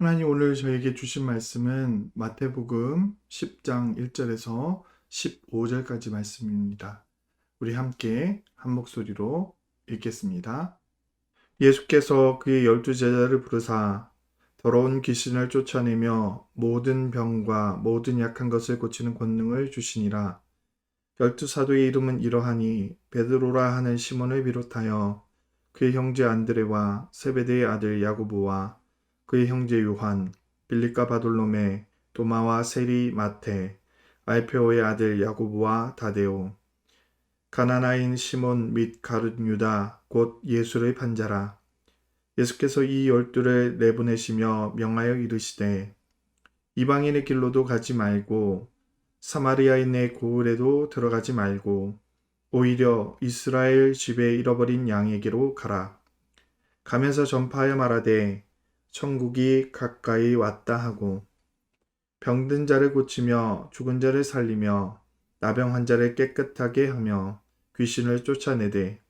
하나님 오늘 저에게 주신 말씀은 마태복음 10장 1절에서 15절까지 말씀입니다. 우리 함께 한 목소리로 읽겠습니다. 예수께서 그의 열두 제자를 부르사 더러운 귀신을 쫓아내며 모든 병과 모든 약한 것을 고치는 권능을 주시니라. 열두 사도의 이름은 이러하니 베드로라 하는 시몬을 비롯하여 그의 형제 안드레와 세베대의 아들 야고보와 그의 형제 요한, 빌립과 바돌로메, 도마와 세리 마테, 알페오의 아들 야고보와 다데오, 가나나인 시몬 및 가룟 유다 곧 예수를 판자라. 예수께서 이 열두를 내보내시며 명하여 이르시되 이방인의 길로도 가지 말고 사마리아인의 고을에도 들어가지 말고 오히려 이스라엘 집에 잃어버린 양에게로 가라. 가면서 전파하여 말하되 천국이 가까이 왔다 하고 병든 자를 고치며 죽은 자를 살리며 나병 환자를 깨끗하게 하며 귀신을 쫓아내되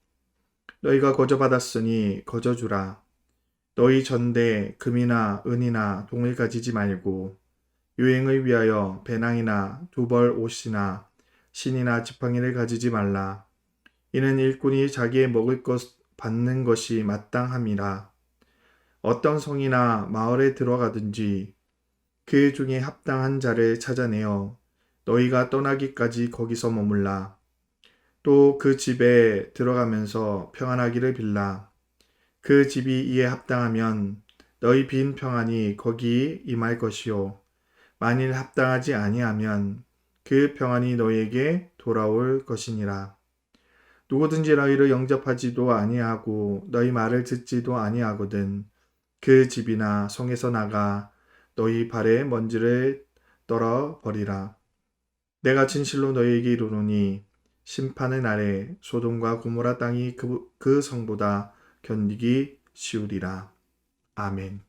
너희가 거저 받았으니 거저 주라. 너희 전대 금이나 은이나 동을 가지지 말고 유행을 위하여 배낭이나 두벌 옷이나 신이나 지팡이를 가지지 말라. 이는 일꾼이 자기의 먹을 것 받는 것이 마땅함이라 어떤 성이나 마을에 들어가든지 그 중에 합당한 자를 찾아내어 너희가 떠나기까지 거기서 머물라. 또 그 집에 들어가면서 평안하기를 빌라. 그 집이 이에 합당하면 너희 빈 평안이 거기 임할 것이요. 만일 합당하지 아니하면 그 평안이 너희에게 돌아올 것이니라. 누구든지 너희를 영접하지도 아니하고 너희 말을 듣지도 아니하거든 그 집이나 성에서 나가 너희 발에 먼지를 떨어 버리라. 내가 진실로 너희에게 이르노니 심판의 날에 소돔과 고모라 땅이 그, 그 성보다 견디기 쉬우리라. 아멘.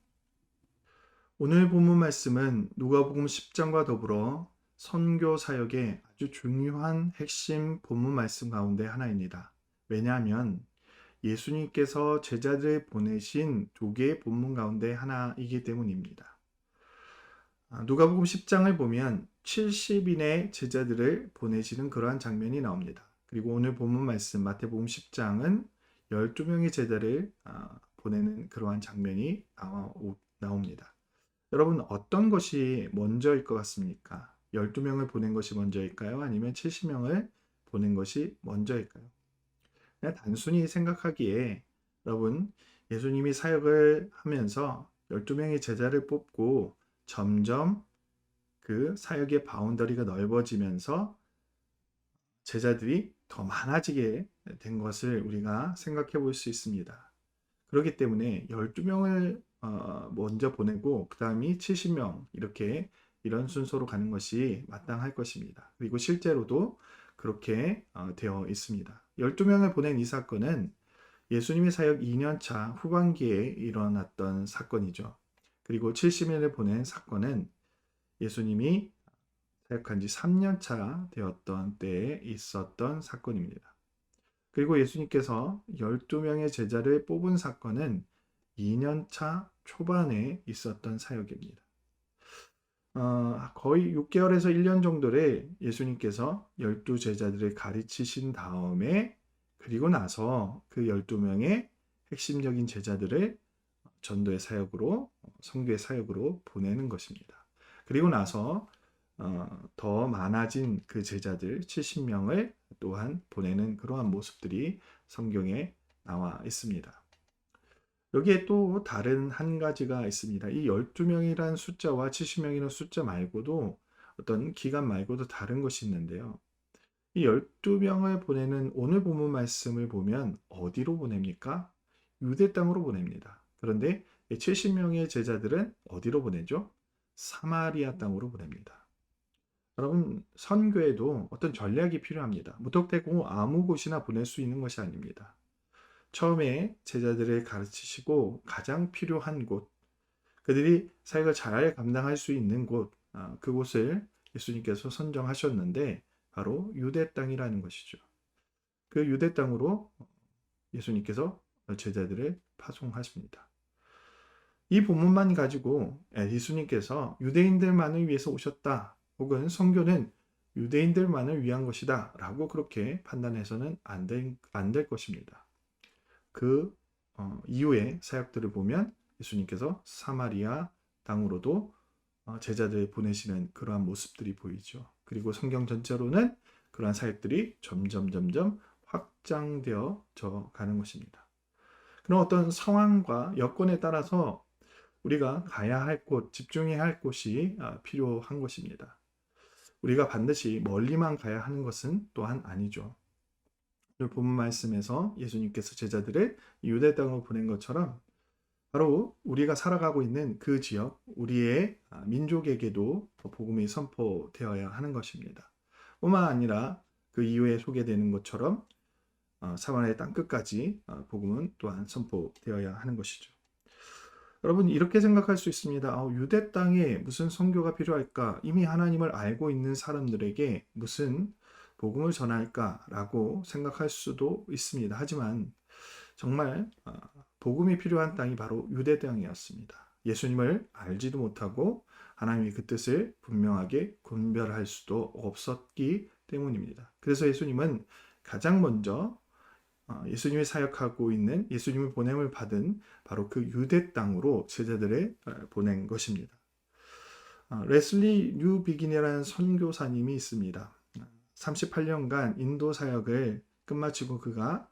오늘 본문 말씀은 누가복음 10장과 더불어 선교 사역의 아주 중요한 핵심 본문 말씀 가운데 하나입니다. 왜냐하면 예수님께서 제자들을 보내신 두 개의 본문 가운데 하나이기 때문입니다. 아, 누가복음 10장을 보면 70인의 제자들을 보내시는 그러한 장면이 나옵니다. 그리고 오늘 본문 말씀 마태복음 10장은 12명의 제자를 아, 보내는 그러한 장면이 나옵니다. 여러분 어떤 것이 먼저일 것 같습니까? 12명을 보낸 것이 먼저일까요? 아니면 70명을 보낸 것이 먼저일까요? 그냥 단순히 생각하기에 여러분 예수님이 사역을 하면서 12명의 제자를 뽑고 점점 그 사역의 바운더리가 넓어지면서 제자들이 더 많아지게 된 것을 우리가 생각해 볼 수 있습니다. 그렇기 때문에 12명을 어, 먼저 보내고 그 다음이 70명 이렇게 이런 순서로 가는 것이 마땅할 것입니다. 그리고 실제로도 그렇게 어, 되어 있습니다. 12명을 보낸 이 사건은 예수님의 사역 2년차 후반기에 일어났던 사건이죠. 그리고 70일을 보낸 사건은 예수님이 사역한 지 3년차 되었던 때에 있었던 사건입니다. 그리고 예수님께서 12명의 제자를 뽑은 사건은 2년차 초반에 있었던 사역입니다. 어, 거의 6개월에서 1년 정도를 예수님께서 12제자들을 가르치신 다음에 그리고 나서 그 12명의 핵심적인 제자들을 전도의 사역으로 성교의 사역으로 보내는 것입니다. 그리고 나서 어, 더 많아진 그 제자들 70명을 또한 보내는 그러한 모습들이 성경에 나와 있습니다. 여기에 또 다른 한 가지가 있습니다. 이 12명이란 숫자와 70명이라는 숫자 말고도 어떤 기간 말고도 다른 것이 있는데요. 이 12명을 보내는 오늘 본문 말씀을 보면 어디로 보냅니까? 유대 땅으로 보냅니다. 그런데 70명의 제자들은 어디로 보내죠? 사마리아 땅으로 보냅니다. 여러분, 선교에도 어떤 전략이 필요합니다. 무턱대고 아무 곳이나 보낼 수 있는 것이 아닙니다. 처음에 제자들을 가르치시고 가장 필요한 곳, 그들이 사역을 잘 감당할 수 있는 곳, 아, 그곳을 예수님께서 선정하셨는데 바로 유대 땅이라는 것이죠. 그 유대 땅으로 예수님께서 제자들을 파송하십니다. 이 본문만 가지고 예수님께서 유대인들만을 위해서 오셨다. 혹은 성교는 유대인들만을 위한 것이다. 라고 그렇게 판단해서는 안 될 것입니다. 그 어, 이후의 사역들을 보면 예수님께서 사마리아 땅으로도 어, 제자들을 보내시는 그러한 모습들이 보이죠. 그리고 성경 전체로는 그러한 사역들이 점점 점점 확장되어져 가는 것입니다. 그런 어떤 상황과 여건에 따라서 우리가 가야 할 곳, 집중해야 할 곳이 아, 필요한 것입니다. 우리가 반드시 멀리만 가야 하는 것은 또한 아니죠. 본문 말씀에서 예수님께서 제자들을 유대 땅으로 보낸 것처럼 바로 우리가 살아가고 있는 그 지역, 우리의 아, 민족에게도 복음이 선포되어야 하는 것입니다. 뿐만 아니라 그 이후에 소개되는 것처럼 어, 사마리아 땅 끝까지 어, 복음은 또한 선포되어야 하는 것이죠. 여러분 이렇게 생각할 수 있습니다. 아, 유대 땅에 무슨 선교가 필요할까? 이미 하나님을 알고 있는 사람들에게 무슨 복음을 전할까라고 생각할 수도 있습니다. 하지만 정말 어, 복음이 필요한 땅이 바로 유대 땅이었습니다. 예수님을 알지도 못하고 하나님이 그 뜻을 분명하게 분별할 수도 없었기 때문입니다. 그래서 예수님은 가장 먼저 어, 예수님이 사역하고 있는 예수님을 보냄을 받은 바로 그 유대 땅으로 제자들을 어, 보낸 것입니다. 어, 레슬리 뉴비긴이라는 선교사님이 있습니다. 38년간 인도 사역을 끝마치고 그가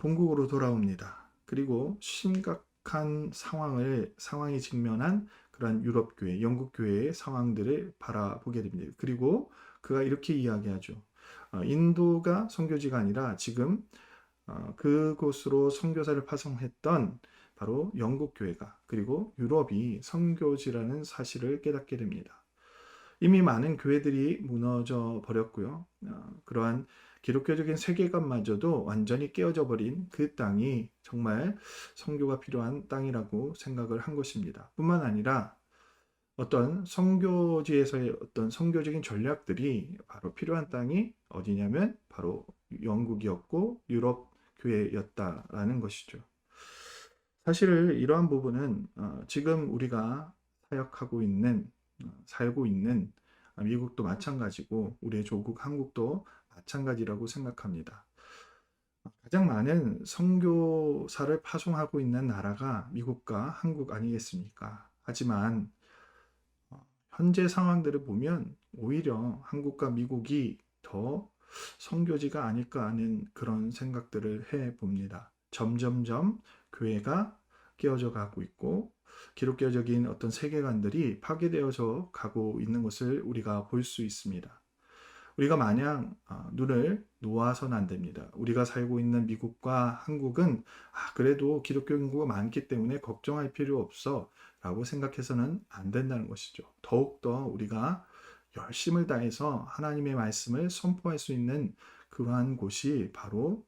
본국으로 돌아옵니다. 그리고 심각한 상황을 상황이 직면한 그러한 유럽 교회, 영국 교회의 상황들을 바라보게 됩니다. 그리고 그가 이렇게 이야기하죠. 인도가 선교지가 아니라 지금 어, 그곳으로 선교사를 파송했던 바로 영국 교회가 그리고 유럽이 선교지라는 사실을 깨닫게 됩니다. 이미 많은 교회들이 무너져 버렸고요. 어, 그러한 기독교적인 세계관마저도 완전히 깨어져 버린 그 땅이 정말 선교가 필요한 땅이라고 생각을 한 것입니다. 뿐만 아니라 어떤 선교지에서의 어떤 선교적인 전략들이 바로 필요한 땅이 어디냐면 바로 영국이었고 유럽 교회였다라는 것이죠. 사실 이러한 부분은 어, 지금 우리가 사역하고 있는 어, 살고 있는 미국도 마찬가지고 우리의 조국 한국도 마찬가지라고 생각합니다. 가장 많은 선교사를 파송하고 있는 나라가 미국과 한국 아니겠습니까? 하지만 어, 현재 상황들을 보면 오히려 한국과 미국이 더 성교지가 아닐까 하는 그런 생각들을 해 봅니다. 점점점 교회가 깨어져 가고 있고 기독교적인 어떤 세계관들이 파괴되어져 가고 있는 것을 우리가 볼 수 있습니다. 우리가 마냥 아, 눈을 놓아서는 안 됩니다. 우리가 살고 있는 미국과 한국은 아, 그래도 기독교 인구가 많기 때문에 걱정할 필요 없어 라고 생각해서는 안 된다는 것이죠. 더욱더 우리가 열심을 다해서 하나님의 말씀을 선포할 수 있는 그러한 곳이 바로 어,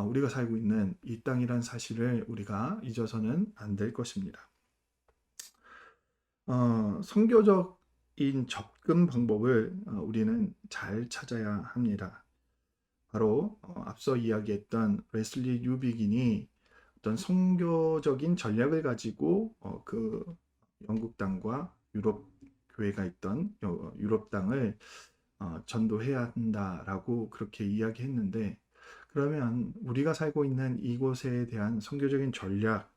우리가 살고 있는 이 땅이란 사실을 우리가 잊어서는 안 될 것입니다. 어, 성교적인 접근 방법을 어, 우리는 잘 찾아야 합니다. 바로 어, 앞서 이야기했던 레슬리 유비긴이 어떤 성교적인 전략을 가지고 어, 그 영국 땅과 유럽 교회가 있던 유럽 땅을 어, 전도해야 한다라고 그렇게 이야기했는데 그러면 우리가 살고 있는 이곳에 대한 선교적인 전략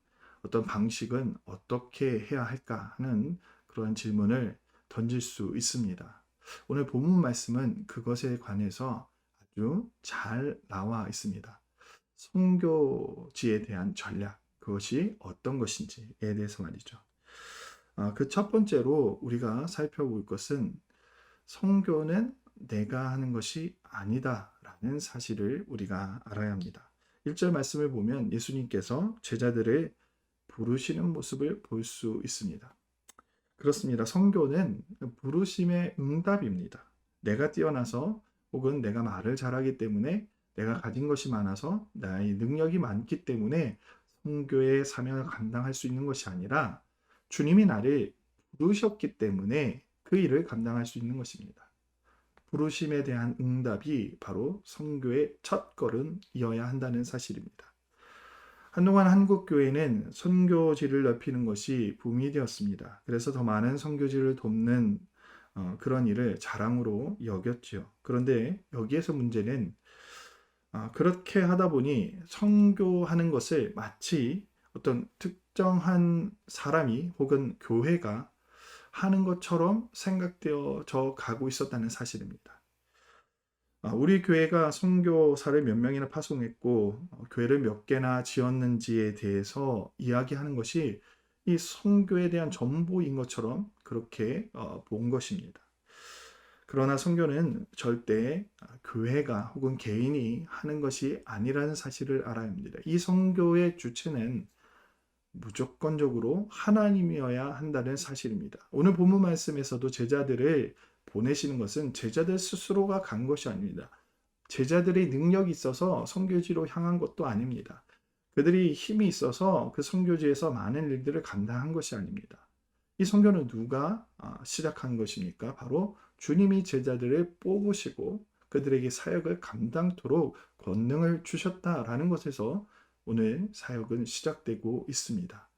어떤 방식은 어떻게 해야 할까 하는 그러한 질문을 던질 수 있습니다. 오늘 본문 말씀은 그것에 관해서 아주 잘 나와 있습니다. 선교지에 대한 전략 그것이 어떤 것인지에 대해서 말이죠. 아, 그 첫 번째로 우리가 살펴볼 것은 성교는 내가 하는 것이 아니다 라는 사실을 우리가 알아야 합니다. 1절 말씀을 보면 예수님께서 제자들을 부르시는 모습을 볼 수 있습니다. 그렇습니다. 성교는 부르심의 응답입니다. 내가 뛰어나서 혹은 내가 말을 잘하기 때문에 내가 가진 것이 많아서 나의 능력이 많기 때문에 성교의 사명을 감당할 수 있는 것이 아니라 주님이 나를 부르셨기 때문에 그 일을 감당할 수 있는 것입니다. 부르심에 대한 응답이 바로 성교의 첫 걸음이어야 한다는 사실입니다. 한동안 한국 교회는 선교지를 넓히는 것이 붐이 되었습니다. 그래서 더 많은 선교지를 돕는 어, 그런 일을 자랑으로 여겼지요. 그런데 여기에서 문제는 아, 그렇게 하다 보니 선교하는 것을 마치 어떤 특정한 사람이 혹은 교회가 하는 것처럼 생각되어져 가고 있었다는 사실입니다. 아, 우리 교회가 선교사를 몇 명이나 파송했고 어, 교회를 몇 개나 지었는지에 대해서 이야기하는 것이 이 선교에 대한 전부인 것처럼 그렇게 어, 본 것입니다. 그러나 선교는 절대 아, 교회가 혹은 개인이 하는 것이 아니라는 사실을 알아야 합니다. 이 선교의 주체는 무조건적으로 하나님이어야 한다는 사실입니다. 오늘 본문 말씀에서도 제자들을 보내시는 것은 제자들 스스로가 간 것이 아닙니다. 제자들의 능력이 있어서 선교지로 향한 것도 아닙니다. 그들이 힘이 있어서 그 선교지에서 많은 일들을 감당한 것이 아닙니다. 이 선교는 누가 아, 시작한 것입니까? 바로 주님이 제자들을 뽑으시고 그들에게 사역을 감당토록 권능을 주셨다라는 것에서 오늘 사역은 시작되고 있습니다.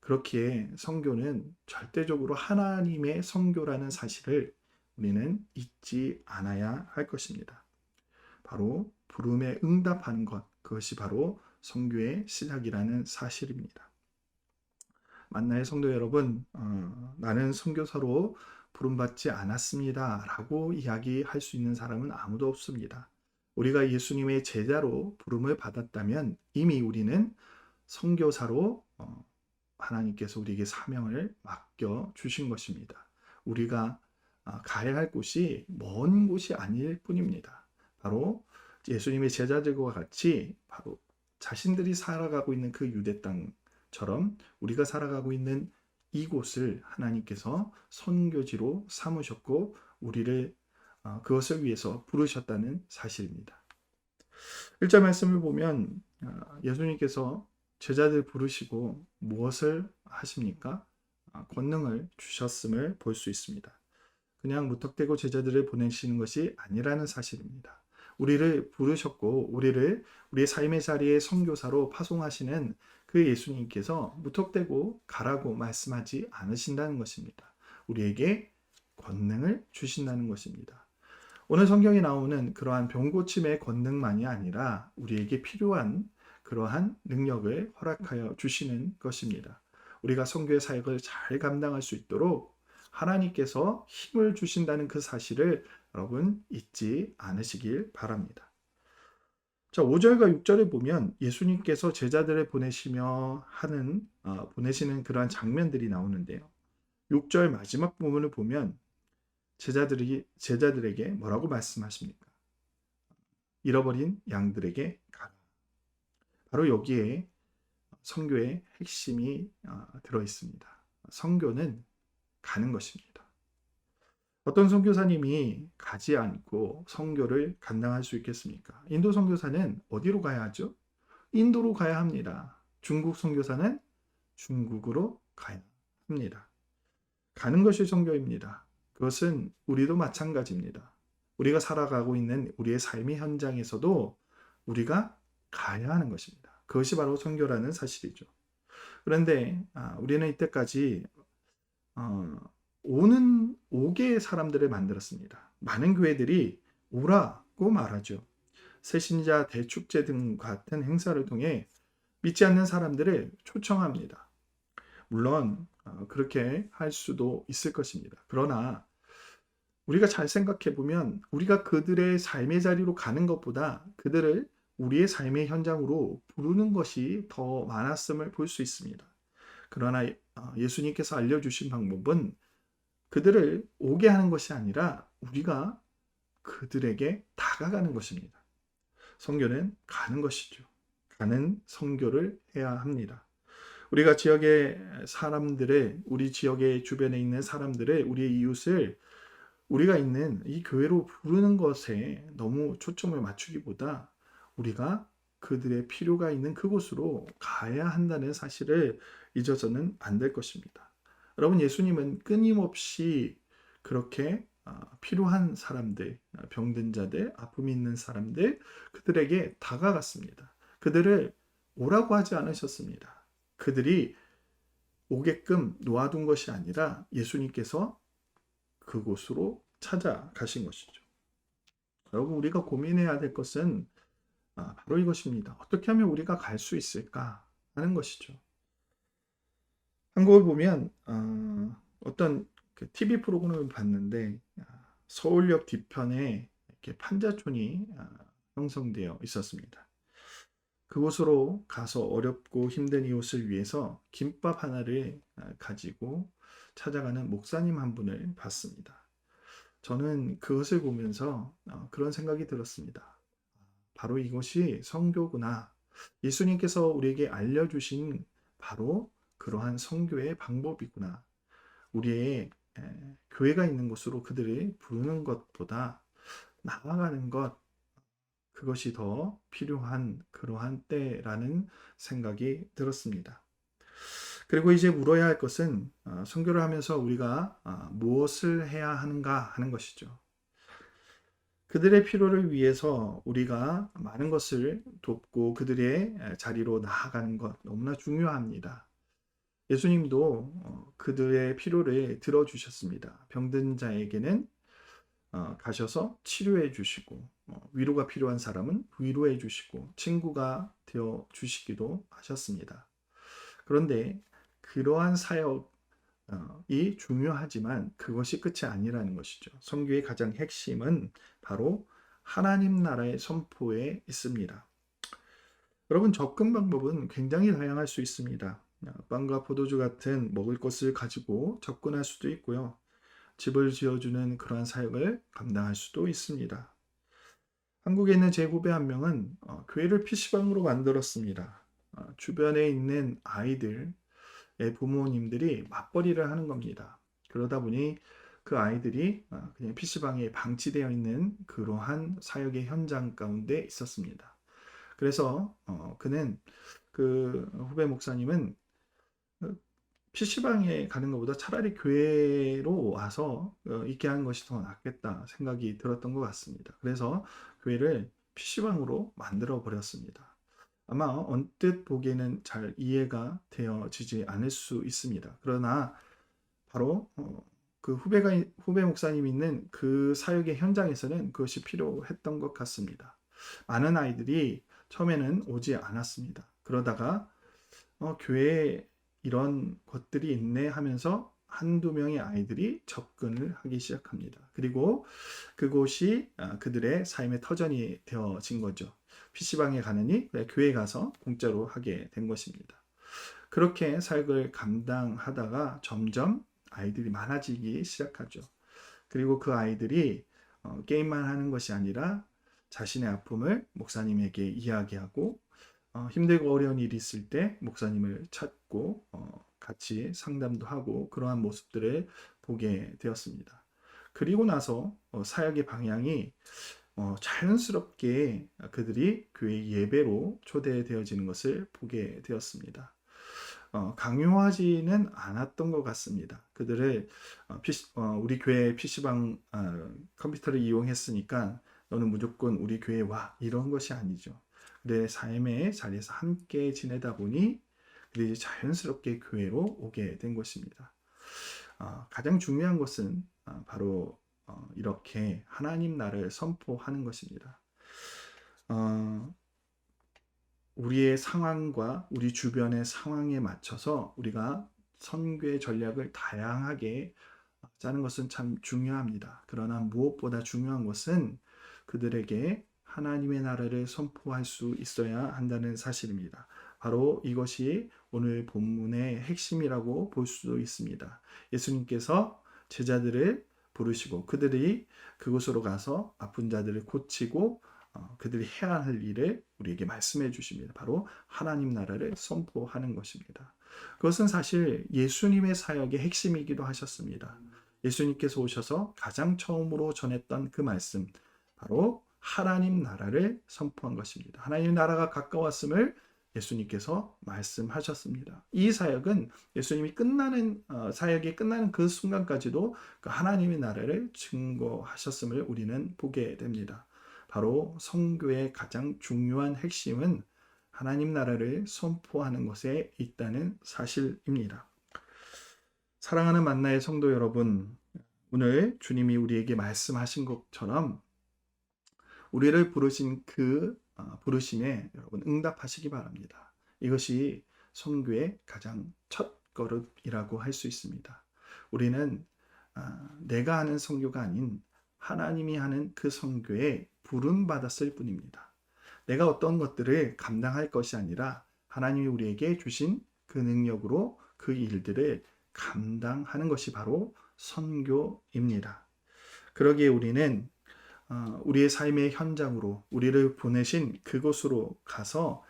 그렇기에 성교는 절대적으로 하나님의 성교라는 사실을 우리는 잊지 않아야 할 것입니다. 바로 부름에 응답하는 것, 그것이 바로 성교의 시작이라는 사실입니다. 만나의 성도 여러분, 어, 나는 선교사로 부름받지 않았습니다. 라고 이야기할 수 있는 사람은 아무도 없습니다. 우리가 예수님의 제자로 부름을 받았다면 이미 우리는 선교사로 어, 하나님께서 우리에게 사명을 맡겨 주신 것입니다. 우리가 아, 가야 할 곳이 먼 곳이 아닐 뿐입니다. 바로 예수님의 제자들과 같이 바로 자신들이 살아가고 있는 그 유대 땅처럼 우리가 살아가고 있는 이곳을 하나님께서 선교지로 삼으셨고 우리를 어, 그것을 위해서 부르셨다는 사실입니다. 1절 말씀을 보면 어, 예수님께서 제자들 부르시고 무엇을 하십니까? 아, 권능을 주셨음을 볼 수 있습니다. 그냥 무턱대고 제자들을 보내시는 것이 아니라는 사실입니다. 우리를 부르셨고 우리를 우리의 삶의 자리에 선교사로 파송하시는 그 예수님께서 무턱대고 가라고 말씀하지 않으신다는 것입니다. 우리에게 권능을 주신다는 것입니다. 오늘 성경에 나오는 그러한 병고침의 권능만이 아니라 우리에게 필요한 그러한 능력을 허락하여 주시는 것입니다. 우리가 성교의 사역을 잘 감당할 수 있도록 하나님께서 힘을 주신다는 그 사실을 여러분 잊지 않으시길 바랍니다. 자, 5절과 6절에 보면 예수님께서 제자들을 보내시며 하는 어, 보내시는 그러한 장면들이 나오는데요. 6절 마지막 부분을 보면 제자들이 제자들에게 뭐라고 말씀하십니까? 잃어버린 양들에게 가라. 바로 여기에 성교의 핵심이 어, 들어 있습니다. 성교는 가는 것입니다. 어떤 선교사님이 가지 않고 선교를 감당할 수 있겠습니까? 인도 선교사는 어디로 가야 하죠? 인도로 가야 합니다. 중국 선교사는 중국으로 가야 합니다. 가는 것이 선교입니다. 그것은 우리도 마찬가지입니다. 우리가 살아가고 있는 우리의 삶의 현장에서도 우리가 가야 하는 것입니다. 그것이 바로 선교라는 사실이죠. 그런데 아, 우리는 이때까지 어, 오는 오게 사람들을 만들었습니다. 많은 교회들이 오라고 말하죠. 새신자 대축제 등 같은 행사를 통해 믿지 않는 사람들을 초청합니다. 물론 어, 그렇게 할 수도 있을 것입니다. 그러나 우리가 잘 생각해 보면 우리가 그들의 삶의 자리로 가는 것보다 그들을 우리의 삶의 현장으로 부르는 것이 더 많았음을 볼 수 있습니다. 그러나 어, 예수님께서 알려주신 방법은 그들을 오게 하는 것이 아니라 우리가 그들에게 다가가는 것입니다. 성교는 가는 것이죠. 가는 성교를 해야 합니다. 우리가 지역의 사람들의 우리 지역의 주변에 있는 사람들의 우리의 이웃을 우리가 있는 이 교회로 부르는 것에 너무 초점을 맞추기보다 우리가 그들의 필요가 있는 그곳으로 가야 한다는 사실을 잊어서는 안 될 것입니다. 여러분, 예수님은 끊임없이 그렇게 어, 필요한 사람들, 어, 병든 자들, 아픔이 있는 사람들, 그들에게 다가갔습니다. 그들을 오라고 하지 않으셨습니다. 그들이 오게끔 놓아둔 것이 아니라 예수님께서 그곳으로 찾아가신 것이죠. 여러분, 우리가 고민해야 될 것은 아, 바로 이것입니다. 어떻게 하면 우리가 갈 수 있을까 하는 것이죠. 한국을 보면 어, 그 TV 프로그램을 봤는데 아, 서울역 뒤편에 판자촌이 아, 형성되어 있었습니다. 그곳으로 가서 어렵고 힘든 이웃을 위해서 김밥 하나를 아, 가지고 찾아가는 목사님 한 분을 봤습니다. 저는 그것을 보면서 어, 그런 생각이 들었습니다. 바로 이것이 성교구나. 예수님께서 우리에게 알려주신 바로 그러한 성교의 방법이구나. 우리의 에, 교회가 있는 곳으로 그들을 부르는 것보다 나아가는 것, 그것이 더 필요한 그러한 때라는 생각이 들었습니다. 그리고 이제 물어야 할 것은 어, 선교를 하면서 우리가 어, 무엇을 해야 하는가 하는 것이죠. 그들의 필요를 위해서 우리가 많은 것을 돕고 그들의 자리로 나아가는 것 너무나 중요합니다. 예수님도 어, 그들의 필요를 들어주셨습니다. 병든 자에게는 어, 가셔서 치료해 주시고 어, 위로가 필요한 사람은 위로해 주시고 친구가 되어 주시기도 하셨습니다. 그런데 그러한 사역이 중요하지만 그것이 끝이 아니라는 것이죠. 성교의 가장 핵심은 바로 하나님 나라의 선포에 있습니다. 여러분 접근 방법은 굉장히 다양할 수 있습니다. 빵과 포도주 같은 먹을 것을 가지고 접근할 수도 있고요. 집을 지어주는 그러한 사역을 감당할 수도 있습니다. 한국에 있는 제 후배 한 명은 어, 교회를 PC방으로 만들었습니다. 어, 주변에 있는 아이들의 부모님들이 맞벌이를 하는 겁니다. 그러다 보니 그 아이들이 어, 그냥 PC방에 방치되어 있는 그러한 사역의 현장 가운데 있었습니다. 그래서 어, 그는 그 후배 목사님은 PC방에 가는 것보다 차라리 교회로 와서 어, 있게 하는 것이 더 낫겠다 생각이 들었던 것 같습니다. 그래서 교회를 PC방으로 만들어 버렸습니다. 아마 언뜻 보기에는 잘 이해가 되어지지 않을 수 있습니다. 그러나 바로 어, 그 후배가 후배 목사님 있는 그 사역의 현장에서는 그것이 필요했던 것 같습니다. 많은 아이들이 처음에는 오지 않았습니다. 그러다가 어, 교회에 이런 것들이 있네 하면서 한두 명의 아이들이 접근을 하기 시작합니다. 그리고 그곳이 아, 그들의 삶의 터전이 되어진 거죠. PC방에 가느니 교회 가서 공짜로 하게 된 것입니다. 그렇게 사역을 감당하다가 점점 아이들이 많아지기 시작하죠. 그리고 그 아이들이 어, 게임만 하는 것이 아니라 자신의 아픔을 목사님에게 이야기하고 어, 힘들고 어려운 일이 있을 때 목사님을 찾고 어, 같이 상담도 하고 그러한 모습들을 보게 되었습니다. 그리고 나서 어, 사역의 방향이 어, 자연스럽게 그들이 교회 예배로 초대되어지는 것을 보게 되었습니다. 어, 강요하지는 않았던 것 같습니다. 그들을 우리 교회 PC방 어, 컴퓨터를 이용했으니까 너는 무조건 우리 교회 와 이런 것이 아니죠. 내 삶의 자리에서 함께 지내다 보니 그들이 자연스럽게 교회로 오게 된 것입니다. 어, 가장 중요한 것은 어, 바로 어, 이렇게 하나님 나라를 선포하는 것입니다. 어, 우리의 상황과 우리 주변의 상황에 맞춰서 우리가 선교의 전략을 다양하게 짜는 것은 참 중요합니다. 그러나 무엇보다 중요한 것은 그들에게 하나님의 나라를 선포할 수 있어야 한다는 사실입니다. 바로 이것이 오늘 본문의 핵심이라고 볼수 있습니다. 예수님께서 제자들을 부르시고 그들이 그곳으로 가서 아픈 자들을 고치고 어, 그들이 해야 할 일을 우리에게 말씀해 주십니다. 바로 하나님 나라를 선포하는 것입니다. 그것은 사실 예수님의 사역의 핵심이기도 하셨습니다. 예수님께서 오셔서 가장 처음으로 전했던 그 말씀, 바로 하나님 나라를 선포한 것입니다. 하나님 나라가 가까웠음을 예수님께서 말씀하셨습니다. 이 사역은 예수님이 끝나는 어, 사역이 끝나는 그 순간까지도 그 하나님의 나라를 증거하셨음을 우리는 보게 됩니다. 바로 성교의 가장 중요한 핵심은 하나님 나라를 선포하는 것에 있다는 사실입니다. 사랑하는 만나의 성도 여러분, 오늘 주님이 우리에게 말씀하신 것처럼 우리를 부르신 그 어, 부르심에 여러분 응답하시기 바랍니다. 이것이 선교의 가장 첫 걸음이라고 할 수 있습니다. 우리는 아, 내가 하는 선교가 아닌 하나님이 하는 그 선교에 부름 받았을 뿐입니다. 내가 어떤 것들을 감당할 것이 아니라 하나님이 우리에게 주신 그 능력으로 그 일들을 감당하는 것이 바로 선교입니다. 그러기에 우리는 어, 우리의 삶의 현장으로 우리를 보내신 그곳으로 가서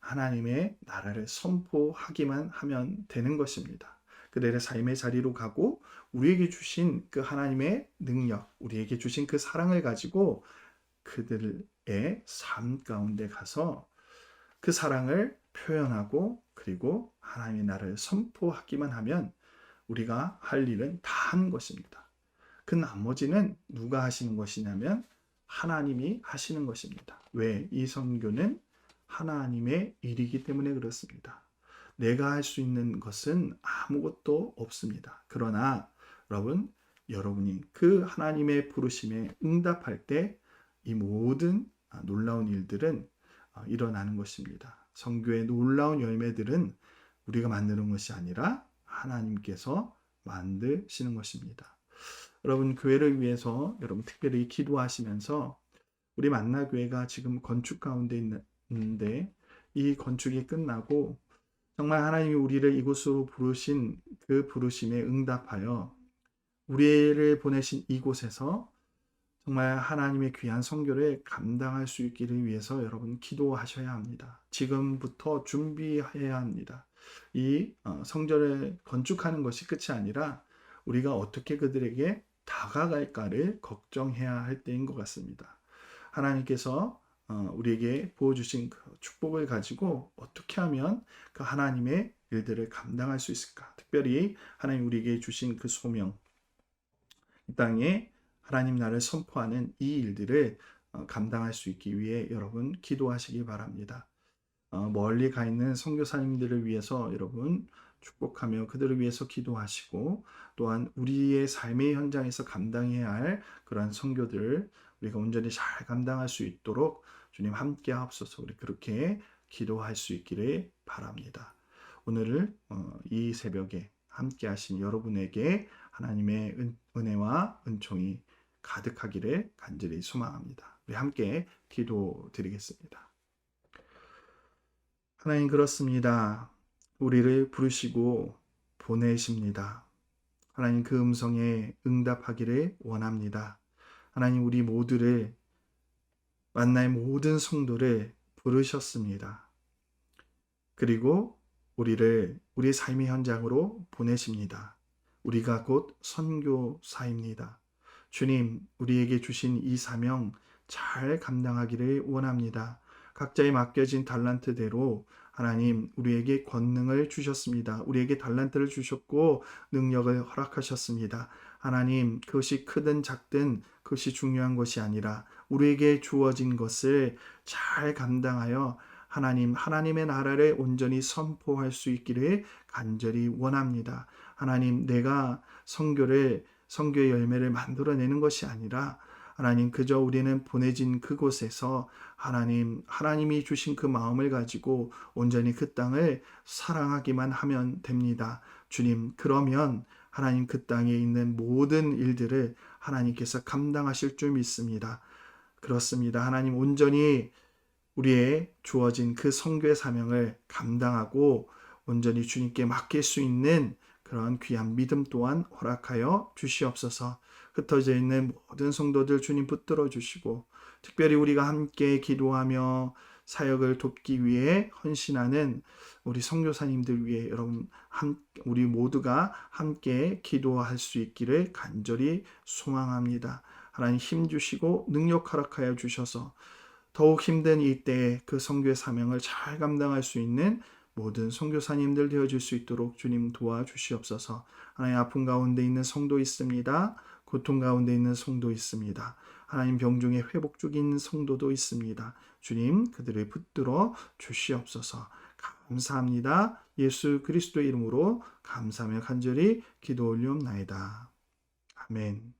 하나님의 나라를 선포하기만 하면 되는 것입니다. 그들의 삶의 자리로 가고 우리에게 주신 그 하나님의 능력, 우리에게 주신 그 사랑을 가지고 그들의 삶 가운데 가서 그 사랑을 표현하고 그리고 하나님의 나라를 선포하기만 하면 우리가 할 일은 다 한 것입니다. 그 나머지는 누가 하시는 것이냐면 하나님이 하시는 것입니다. 왜? 이 선교는 하나님의 일이기 때문에 그렇습니다. 내가 할 수 있는 것은 아무것도 없습니다. 그러나 여러분, 여러분이 그 하나님의 부르심에 응답할 때 이 모든 놀라운 일들은 어, 일어나는 것입니다. 성교의 놀라운 열매들은 우리가 만드는 것이 아니라 하나님께서 만드시는 것입니다. 여러분 교회를 위해서 여러분 특별히 기도하시면서 우리 만나 교회가 지금 건축 가운데 있는데 이 건축이 끝나고 정말 하나님이 우리를 이곳으로 부르신 그 부르심에 응답하여 우리를 보내신 이곳에서 정말 하나님의 귀한 성교를 감당할 수 있기를 위해서 여러분 기도하셔야 합니다. 지금부터 준비해야 합니다. 이 어, 성전을 건축하는 것이 끝이 아니라 우리가 어떻게 그들에게 다가갈까를 걱정해야 할 때인 것 같습니다. 하나님께서 어, 우리에게 부어주신 그 축복을 가지고 어떻게 하면 그 하나님의 일들을 감당할 수 있을까? 특별히 하나님 우리에게 주신 그 소명, 이 땅에 하나님 나를 선포하는 이 일들을 어, 감당할 수 있기 위해 여러분 기도하시기 바랍니다. 어, 멀리 가 있는 선교사님들을 위해서 여러분 축복하며 그들을 위해서 기도하시고 또한 우리의 삶의 현장에서 감당해야 할 그러한 선교들 우리가 온전히 잘 감당할 수 있도록 주님 함께 하옵소서 우리 그렇게 기도할 수 있기를 바랍니다. 오늘 어, 이 새벽에 함께 하신 여러분에게 하나님의 은, 은혜와 은총이 가득하기를 간절히 소망합니다. 우리 함께 기도 드리겠습니다. 하나님 그렇습니다. 우리를 부르시고 보내십니다. 하나님 그 음성에 응답하기를 원합니다. 하나님 우리 모두를 만나의 모든 성도를 부르셨습니다. 그리고 우리를 우리 삶의 현장으로 보내십니다. 우리가 곧 선교사입니다. 주님, 우리에게 주신 이 사명 잘 감당하기를 원합니다. 각자의 맡겨진 달란트대로 하나님 우리에게 권능을 주셨습니다. 우리에게 달란트를 주셨고 능력을 허락하셨습니다. 하나님 그것이 크든 작든 그것이 중요한 것이 아니라 우리에게 주어진 것을 잘 감당하여 하나님 하나님의 나라를 온전히 선포할 수 있기를 간절히 원합니다. 하나님 내가 성교를 성교의 열매를 만들어내는 것이 아니라 하나님 그저 우리는 보내진 그곳에서 하나님 하나님이 주신 그 마음을 가지고 온전히 그 땅을 사랑하기만 하면 됩니다. 주님 그러면 하나님 그 땅에 있는 모든 일들을 하나님께서 감당하실 줄 믿습니다. 그렇습니다. 하나님 온전히 우리의 주어진 그 성교의 사명을 감당하고 온전히 주님께 맡길 수 있는 그런 귀한 믿음 또한 허락하여 주시옵소서. 흩어져 있는 모든 성도들 주님 붙들어 주시고 특별히 우리가 함께 기도하며 사역을 돕기 위해 헌신하는 우리 성교사님들 위해 여러분 한 우리 모두가 함께 기도할 수 있기를 간절히 소망합니다. 하나님 힘 주시고 능력 허락하여 주셔서 더욱 힘든 이 때에 그 성교의 사명을 잘 감당할 수 있는 모든 성교사님들 되어줄 수 있도록 주님 도와주시옵소서. 하나님 아픔 가운데 있는 성도 있습니다. 고통 가운데 있는 성도 있습니다. 하나님 병중에 회복 중인 성도도 있습니다. 주님 그들을 붙들어 주시옵소서. 감사합니다. 예수 그리스도의 이름으로 감사하며 간절히 기도 올리옵나이다. 아멘.